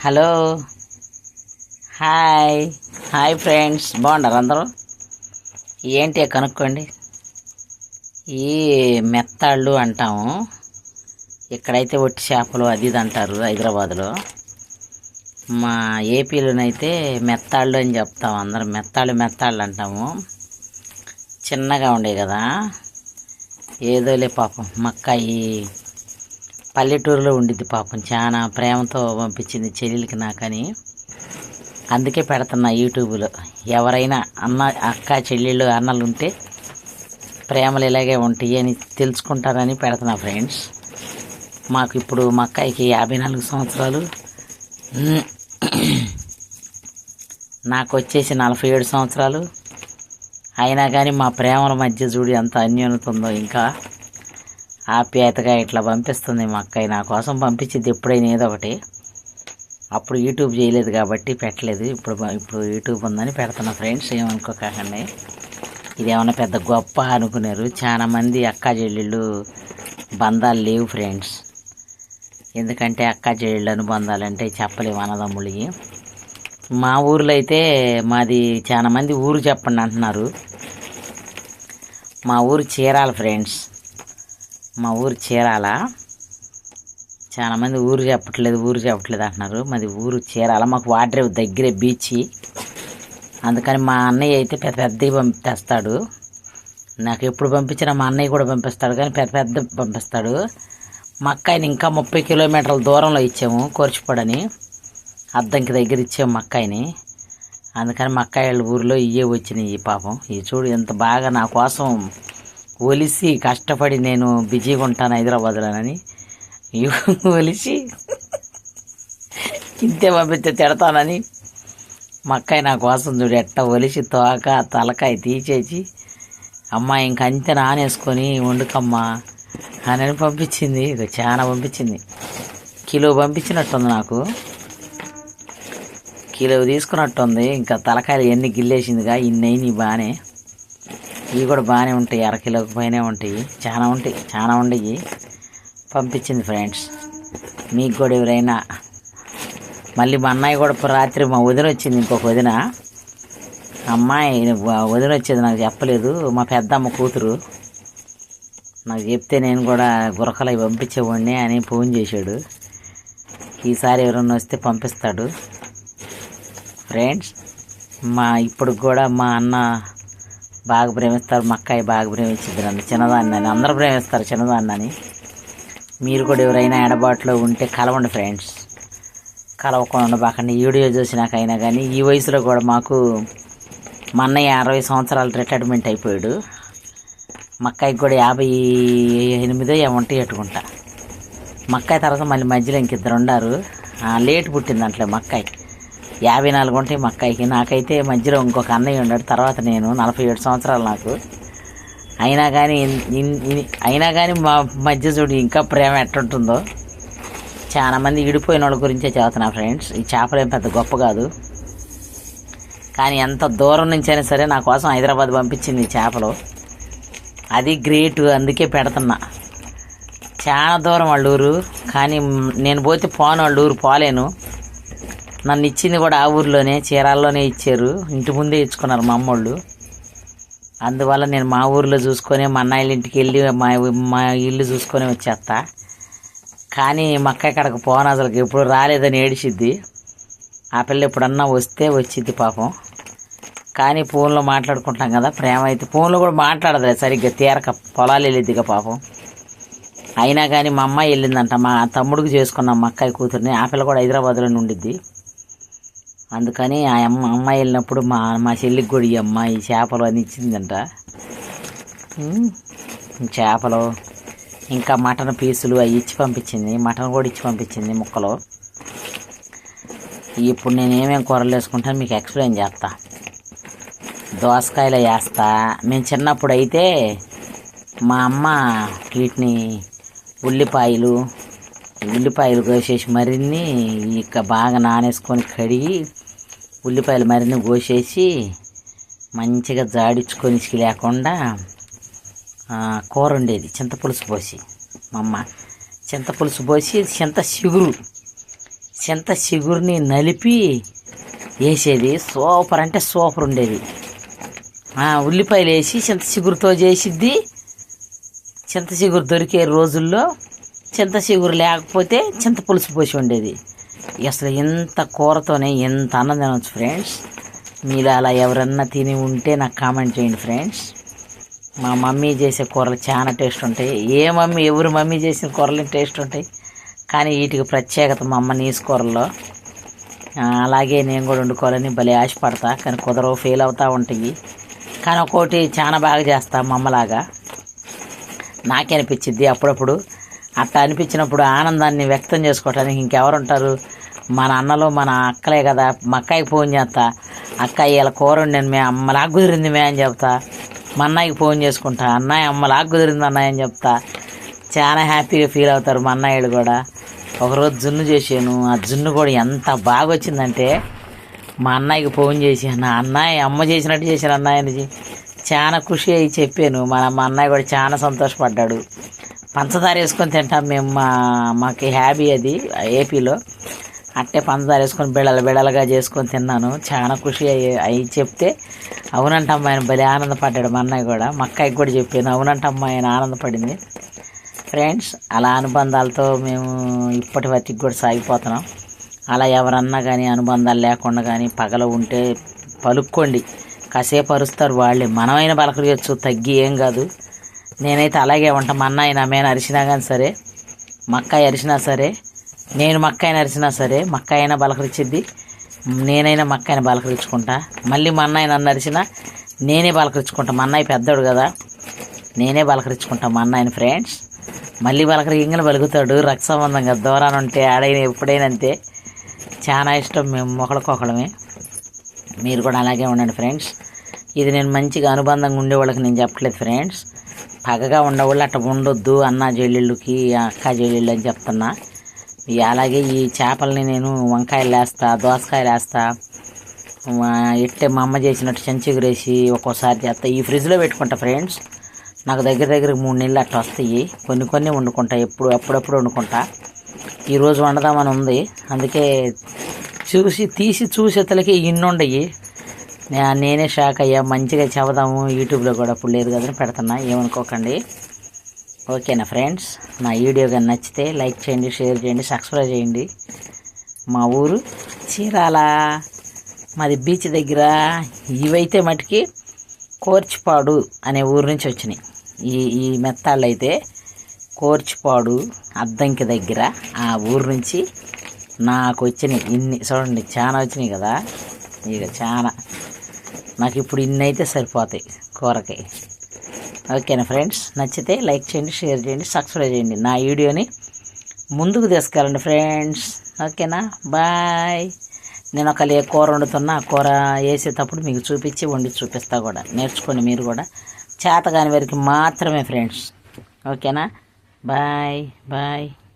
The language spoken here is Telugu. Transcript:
హలో. హాయ్. Hi friends. బాగుండారు అందరూ? ఏంటి కనుక్కోండి. ఈ మెత్తాళ్ళు అంటాము. ఇక్కడైతే ఒట్టి చేపలు అది ఇది అంటారు హైదరాబాద్లో. మా ఏపీలోనైతే మెత్తాళ్ళు అని చెప్తాం అందరం. మెత్తాళ్ళు మెత్తాళ్ళు అంటాము. చిన్నగా ఉండే కదా. ఏదోలే పాపం. మక్కాయి పల్లెటూరులో ఉండిద్ది పాపం. చాలా ప్రేమతో పంపించింది చెల్లెలకి నాకని. అందుకే పెడుతున్నా యూట్యూబ్లో. ఎవరైనా అన్న అక్క చెల్లెళ్ళు అన్నలు ఉంటే ప్రేమలు ఇలాగే ఉంటాయి అని తెలుసుకుంటారని పెడుతున్నా ఫ్రెండ్స్. మాకు ఇప్పుడు మా అక్కాయికి యాభై నాలుగు సంవత్సరాలు. నాకు వచ్చేసి నలభై ఏడు సంవత్సరాలు. అయినా కానీ మా ప్రేమల మధ్య చూడు ఎంత అన్యోన్యత ఉందో ఇంకా. ఆప్యాయతగా ఇట్లా పంపిస్తుంది మా అక్కయ్య. నా కోసం పంపించింది ఎప్పుడైనా ఏదో ఒకటి. అప్పుడు యూట్యూబ్ చేయలేదు కాబట్టి పెట్టలేదు. ఇప్పుడు ఇప్పుడు యూట్యూబ్ ఉందని పెడుతున్నా ఫ్రెండ్స్. ఏమనుకోకండి. ఇదేమన్నా పెద్ద గొప్ప అనుకున్నారు. చాలా మంది అక్క చెల్లెళ్ళు బంధాలు లేవు ఫ్రెండ్స్. ఎందుకంటే అక్క చెల్లెళ్ళు అనుబంధాలంటే చెప్పలేము అన్నదమ్ముళ్ళకి మా ఊర్లో అయితే మాది చాలామంది ఊరు చెప్పండి అంటున్నారు. మా ఊరు చీరాల ఫ్రెండ్స్. మా ఊరు చీరాల. చాలామంది ఊరు చెప్పట్లేదు ఊరు చెప్పట్లేదు అంటున్నారు. మాది ఊరు చీరాల మాకు వాటర్ దగ్గరే బీచ్ అందుకని మా అన్నయ్య అయితే పెద్ద పెద్దవి పంపి తెస్తాడు నాకు ఎప్పుడు పంపించినా మా అన్నయ్య కూడా పంపిస్తాడు కానీ పెద్ద పెద్ద పంపిస్తాడు. మా అక్కాయిని ఇంకా ముప్పై కిలోమీటర్ల దూరంలో ఇచ్చాము కోర్చిపడని. అద్దంకి దగ్గర ఇచ్చాము మా అక్కాయిని అందుకని మా అక్కాయి వాళ్ళ ఊరిలో ఇవే వచ్చినాయి ఈ పాపం. ఈ చూడు ఎంత బాగా నా కోసం ఒలిసి కష్టపడి నేను బిజీగా ఉంటాను హైదరాబాద్లోనని. ఇవి ఒలిసి ఇంతే పంపిస్తే తిడతానని. మా అక్కాయి నా కోసం చూడు ఎట్ట ఒలిసి తోక తలకాయ తీసేసి అమ్మ ఇంక అంతే నానేసుకొని వండుకమ్మా అని పంపించింది. ఇది చాలా పంపించింది. కిలో పంపించినట్టుంది నాకు. కిలో తీసుకున్నట్టుంది. ఇంకా తలకాయలు ఎన్ని గిల్లేసిందిగా ఇన్ని అయినాయి బాగానే ఇవి కూడా బాగానే ఉంటాయి అరకిలోకి పైనే ఉంటాయి. చాలా ఉంటాయి చాలా ఉండయి. పంపించింది ఫ్రెండ్స్. మీకు కూడా ఎవరైనా మళ్ళీ మా అన్నయ్య కూడా రాత్రి మా వదిన వచ్చింది ఇంకొక వదిన. అమ్మాయి వదిన వచ్చేది నాకు చెప్పలేదు మా పెద్దమ్మ కూతురు. నాకు చెప్తే నేను కూడా గురకలు పంపించేవాడిని అని ఫోన్ చేశాడు. ఈసారి ఎవరన్నా వస్తే పంపిస్తాడు. ఫ్రెండ్స్ మా ఇప్పుడు కూడా మా అన్న బాగా ప్రేమిస్తారు. మా అక్కయ్య బాగా ప్రేమించింది నన్ను. చిన్నదాన్ని అని అందరూ ప్రేమిస్తారు చిన్నదాన్ని అని. మీరు కూడా ఎవరైనా ఎడబాటులో ఉంటే కలవండి ఫ్రెండ్స్. కలవకుండా ఉండబాకండి వీడియో చూసినాకైనా కానీ ఈ వయసులో కూడా మాకు మా అన్నయ్య అరవై సంవత్సరాలు రిటైర్మెంట్ అయిపోయాడు. మక్కాయికి కూడా యాభై ఎనిమిదో ఏమంటే ఎట్టుకుంటా మక్కాయి తర్వాత మళ్ళీ మధ్యలో ఇంక ఇద్దరు ఉండారు. లేట్ పుట్టింది అంటలే మా యాభై నాలుగు ఉంటాయి మా అక్కయ్యకి. నాకైతే మధ్యలో ఇంకొక అన్నయ్య ఉన్నాడు. తర్వాత నేను నలభై ఏడు సంవత్సరాలు నాకు. అయినా కానీ అయినా కానీ మా మధ్య చూడు ఇంకా ప్రేమ ఎట్టుంటుందో చాలా మంది వాళ్ళ గురించే చదువుతున్నా ఫ్రెండ్స్. ఈ చేపలు ఏం పెద్ద గొప్ప కాదు. కానీ ఎంత దూరం నుంచైనా సరే నా కోసం హైదరాబాద్ పంపించింది చేపలు. అది గ్రేట్ అందుకే పెడుతున్నా. చాలా దూరం వాళ్ళ ఊరు. కానీ నేను పోతే పోను వాళ్ళ ఊరు పోలేను. నన్ను ఇచ్చింది కూడా ఆ ఊర్లోనే చీరాల్లోనే ఇచ్చారు. ఇంటి ముందే ఇచ్చుకున్నారు మా అమ్మోళ్ళు. అందువల్ల నేను మా ఊర్లో చూసుకొని మా అన్నయ్యల ఇంటికి వెళ్ళి మా మా ఇల్లు చూసుకొని వచ్చేస్తా. కానీ మా అక్క ఇక్కడికి పోను అసలు ఎప్పుడు రాలేదని ఏడిసిద్ది ఆ పిల్ల ఎప్పుడన్నా వస్తే వచ్చిద్ది పాపం. కానీ ఫోన్లో మాట్లాడుకుంటాం కదా ప్రేమ అయితే. ఫోన్లో కూడా మాట్లాడదులే సరిగ్గా తీరక పొలాలు వెళ్ళిద్దిగా పాపం. అయినా కానీ మా అమ్మాయి వెళ్ళిందంట. మా తమ్ముడికి చేసుకున్నాం మా అక్కయ్య కూతుర్ని. ఆ పిల్ల కూడా హైదరాబాద్లో ఉండిద్ది. అందుకని ఆ అమ్మ అమ్మాయి వెళ్ళినప్పుడు మా మా చెల్లికి కూడా ఈ అమ్మాయి చేపలు అని ఇచ్చిందంట. చేపలు ఇంకా మటన్ పీసులు అవి ఇచ్చి పంపించింది. మటన్ కూడా ఇచ్చి పంపించింది ముక్కలు. ఇప్పుడు నేను ఏమేమి కూరలు వేసుకుంటాను మీకు ఎక్స్ప్లెయిన్ చేస్తా. దోసకాయలు వేస్తా. మేము చిన్నప్పుడు అయితే మా అమ్మ వీటిని ఉల్లిపాయలు ఉల్లిపాయలు కోసేసి మరిన్ని ఇక బాగా నానేసుకొని కడిగి ఉల్లిపాయలు మరిన్ని కోసేసి మంచిగా జాడించుకొని లేకుండా కూర ఉండేది చింతపులుసు పోసి. మా అమ్మ చింతపులుసు పోసి చింత చిగురు చింత చిగురిని నలిపి వేసేది. సూపర్ అంటే సూపర్ ఉండేది. ఉల్లిపాయలు వేసి చింత చిగురుతో చేసిద్ది. చింత చిగురు దొరికే రోజుల్లో చింత చిగురు లేకపోతే చింత పులుసు పోసి ఉండేది అసలు ఇంత కూరతోనే ఎంత అన్నం తినవచ్చు ఫ్రెండ్స్. మీరు అలా ఎవరన్నా తిని ఉంటే నాకు కామెంట్ చేయండి ఫ్రెండ్స్. మా మమ్మీ చేసే కూరలు చాలా టేస్ట్ ఉంటాయి. ఏ మమ్మీ ఎవరు మమ్మీ చేసిన కూరలు టేస్ట్ ఉంటాయి. కానీ వీటికి ప్రత్యేకత మా అమ్మ నీసు కూరల్లో. అలాగే నేను కూడా వండుకోవాలని భలే ఆశపడతా కానీ కుదరవు ఫెయిల్ అవుతూ ఉంటాయి. కానీ ఒక్కోటి చాలా బాగా చేస్తా మా అమ్మలాగా. నాకే అనిపించింది అప్పుడప్పుడు. అట్లా అనిపించినప్పుడు ఆనందాన్ని వ్యక్తం చేసుకోవటానికి ఇంకెవరుంటారు? మన అన్నలు మన అక్కలే కదా మా అక్కయ్యకి ఫోన్ చేస్తా. అక్క ఇలా కూర వండాను మే అమ్మలాగా కుదిరింది మే అని చెప్తా. మా అన్నయ్యకి ఫోన్ చేసుకుంటా అన్నయ్య అమ్మలాగా కుదిరింది అన్నయ్య అని చెప్తా. చాలా హ్యాపీగా ఫీల్ అవుతారు మా అన్నయ్యలు కూడా. ఒకరోజు జున్ను చేసాను ఆ జున్ను కూడా ఎంత బాగా వచ్చిందంటే మా అన్నయ్యకి ఫోన్ చేసి నా అన్నయ్య అమ్మ చేసినట్టు చేశాను అన్నయ్య అని చాలా ఖుషి అయ్యి చెప్పాను. మన మా అన్నయ్య కూడా చాలా సంతోషపడ్డాడు. పంచదార వేసుకొని తింటాం మేము మా మాకు హ్యాబీ అది ఏపీలో. అట్టే పంచదార వేసుకొని బిడల బిడలుగా చేసుకొని తిన్నాను. చాలా ఖుషి అయ్యి అయ్యి చెప్తే అవునంట అమ్మాయిని భలే ఆనందపడ్డాడు మా అన్నయ్య కూడా. మా అక్కయ్యకి కూడా చెప్పాను అవునంట అమ్మాయి అని ఆనందపడింది. ఫ్రెండ్స్ అలా అనుబంధాలతో మేము ఇప్పటి వరకు కూడా సాగిపోతున్నాం. అలా ఎవరన్నా కానీ అనుబంధాలు లేకుండా కానీ పగల ఉంటే పలుక్కోండి. కాసేపు అరుస్తారు వాళ్ళే. మనమైనా పలకరియచ్చు తగ్గి ఏం కాదు. నేనైతే అలాగే ఉంటాం. మా అన్నయ్య నా మీద అరిచినా కానీ సరే మక్క అరిచినా సరే నేను మా అరిచినా సరే మా అక్క అయినా నేనైనా మా అక్కయ్యని బలకరించుకుంటా. మళ్ళీ మా అన్నయ్య నన్ను అరిచినా నేనే బలకరించుకుంటా. మా అన్నయ్య పెద్దోడు కదా. నేనే బలకరించుకుంటా మా అన్నయ్యని ఫ్రెండ్స్ మళ్ళీ బలకరి ఇంగలు బలుగుతాడు రక్త సంబంధం దూరాన్ని ఉంటే ఆడైనా ఎప్పుడైనా అంతే. చాలా ఇష్టం మేము ఒకరికొకడమే మీరు కూడా అలాగే ఉండండి ఫ్రెండ్స్ ఇది నేను మంచిగా అనుబంధంగా ఉండేవాళ్ళకి నేను చెప్పట్లేదు ఫ్రెండ్స్ పగగా ఉండేవాళ్ళు అట్లా ఉండొద్దు అన్న చెల్లెళ్ళకి అక్క చెల్లెళ్ళు అని చెప్తున్నా. అలాగే ఈ చేపల్ని నేను వంకాయలు వేస్తా దోసకాయలు వేస్తా ఎట్టే ఇట్టే మా అమ్మ చేసినట్టు చెంచుగురేసి ఒక్కోసారి చేస్తా ఈ ఫ్రిడ్జ్లో పెట్టుకుంటా ఫ్రెండ్స్. నాకు దగ్గర దగ్గర మూడు నెలలు అట్లా వస్తాయి. కొన్ని కొన్ని వండుకుంటా ఎప్పుడు అప్పుడప్పుడు వండుకుంటా. ఈరోజు వండదామని ఉంది. అందుకే చూసి తీసి చూసేతలకి ఇన్ని ఉండయి. నేనే షాక్ అయ్యా. మంచిగా చెబుదాము. యూట్యూబ్లో కూడా ఇప్పుడు లేదు కదా పెడుతున్నా. ఏమనుకోకండి. ఓకేనా ఫ్రెండ్స్? నా వీడియో కానీ నచ్చితే లైక్ చేయండి షేర్ చేయండి సబ్స్క్రైబ్ చేయండి. మా ఊరు చీరాల. మాది బీచ్ దగ్గర. ఇవైతే మటుకి కోర్చిపాడు అనే ఊరు నుంచి వచ్చినాయి. ఈ ఈ మెత్తాళ్ళు అయితే కోర్చిపాడు అద్దంకి దగ్గర ఆ ఊరు నుంచి నాకు వచ్చినాయి. ఇన్ని చూడండి చాలా వచ్చినాయి కదా. ఇక చాలా నాకు ఇప్పుడు ఇన్ని అయితే సరిపోతాయి కూరకి. ఓకేనా ఫ్రెండ్స్? నచ్చితే లైక్ చేయండి షేర్ చేయండి సబ్స్క్రైబ్ చేయండి. నా వీడియోని ముందుకు తీసుకెళ్ళండి ఫ్రెండ్స్. ఓకేనా? బాయ్. నేను ఒక లే కూర వండుతున్నా. ఆ కూర వేసేటప్పుడు మీకు చూపించి వండి చూపిస్తా కూడా. నేర్చుకోండి మీరు కూడా. చేతగాని వారికి మాత్రమే ఫ్రెండ్స్. ఓకేనా? Bye bye.